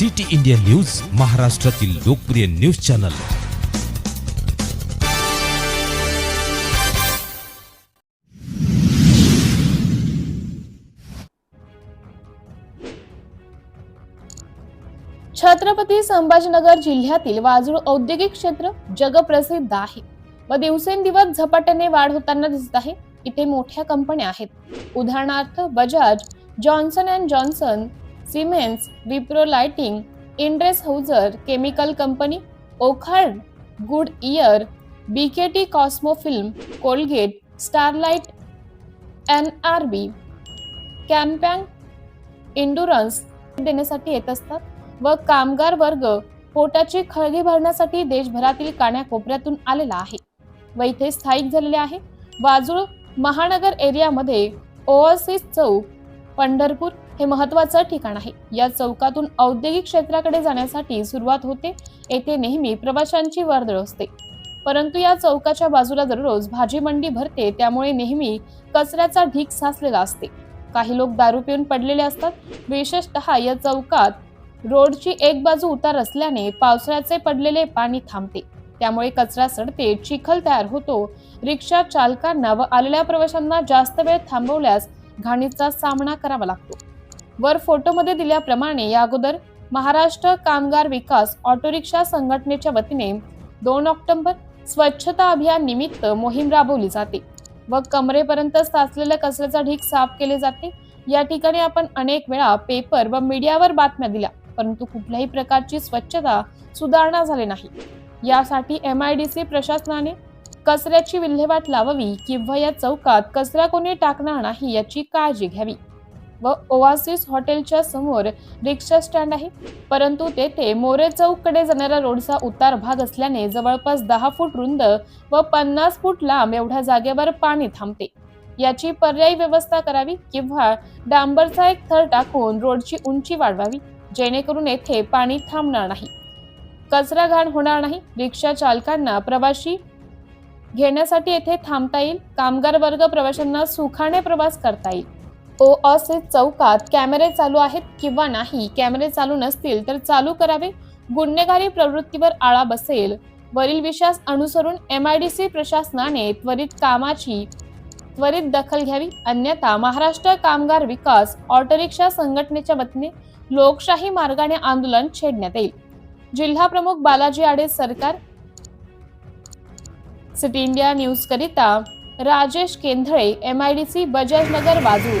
City India news महाराष्ट्रातील लोकप्रिय news channel. Chhatrapati Sambhajinagar जिल्ह्यातील वाजूळ औद्योगिक क्षेत्र जगप्रसिद्ध आहे. व दिवसेंदिवस झपाट्याने वाढ होताना दिसत आहे. इथे मोठ्या कंपन्या आहेत. उदाहरणार्थ Bajaj Johnson and Johnson Siemens Wipro lighting Endress Hauser chemical company Wockhardt Goodyear BKT Cosmo film Colgate Starlite N R B कॅम्पॅंग endurance देण्यासाठी येत असतात व कामगार वर्ग पोटाची खळगी भरण्यासाठी देशभरातील कानाकोपऱ्यातून आलेला आहे व इथे स्थायिक झालेले आहे वाजूळ महानगर एरियामध्ये ओवरसीज चौक पंढरपूर हे महत्वाचं ठिकाण आहे. या चौकातून औद्योगिक क्षेत्राकडे जाण्यासाठी सुरुवात होते येथे नेहमी प्रवाशांची वर्दळ असते. परंतु या चौकाच्या बाजूला दररोज भाजी मंडी भरते त्यामुळे नेहमी कचऱ्याचा ढीक साचलेला असते. काही लोक दारू पिऊन पडलेले असतात. विशेषतः या चौकात रोडची एक बाजू उतार असल्याने पावसाळ्याचे पडलेले पाणी थांबते. त्यामुळे कचरा सडते चिखल तयार होतो. रिक्षा चालकांना व आलेल्या प्रवाशांना जास्त वेळ थांबवल्यास घाणीचा सामना करावा लागतो. वर फोटोमध्ये दिल्याप्रमाणे या अगोदर महाराष्ट्र कामगार विकास ऑटोरिक्षा संघटनेच्या वतीने दोन ऑक्टोबर स्वच्छता अभियान निमित्त मोहीम राबवली जाते व कमरेपर्यंत साचलेल्या कचऱ्याचा ढीक साफ केले जाते. या ठिकाणी आपण अनेक वेळा पेपर व मीडियावर बातम्या दिल्या परंतु कुठल्याही प्रकारची स्वच्छता सुधारणा झाली नाही. यासाठी एम आय डी सी प्रशासनाने कचऱ्याची विल्हेवाट लावावी किंवा या चौकात कचरा कोणी टाकणार नाही याची काळजी घ्यावी. व ओवासिस हॉटेलच्या समोर रिक्षा स्टँड आहे. परंतु तेथे मोरे चौककडे जाणाऱ्या रोडचा उतार भाग असल्याने जवळपास दहा फूट रुंद व पन्नास फूट लांब एवढ्या जागेवर पाणी थांबते. याची पर्यायी व्यवस्था करावी किंवा डांबरचा एक थर टाकून रोडची उंची वाढवावी जेणेकरून येथे पाणी थांबणार नाही. कचरा घाण होणार नाही. रिक्षा चालकांना प्रवाशी घेण्यासाठी येथे थांबता येईल. कामगार वर्ग प्रवाशांना सुखाने प्रवास करता येईल. ओ असे चौकात कॅमेरे चालू आहेत किंवा नाही? कॅमेरे चालू नसतील तर चालू करावे. गुन्हेगारी प्रवृत्तीवर आळा बसेल. वरील विषयास अनुसरून एम आय डी सी प्रशासनाने त्वरित कामाची त्वरित दखल घ्यावी. अन्यथा महाराष्ट्र कामगार विकास ऑटोरिक्षा संघटनेच्या वतीने लोकशाही मार्गाने आंदोलन छेडण्यात येईल. जिल्हा प्रमुख बालाजी आडे सरकार सिटी इंडिया न्यूज करिता Rajesh Kendhale M I D C Bajaj Nagar बाजू.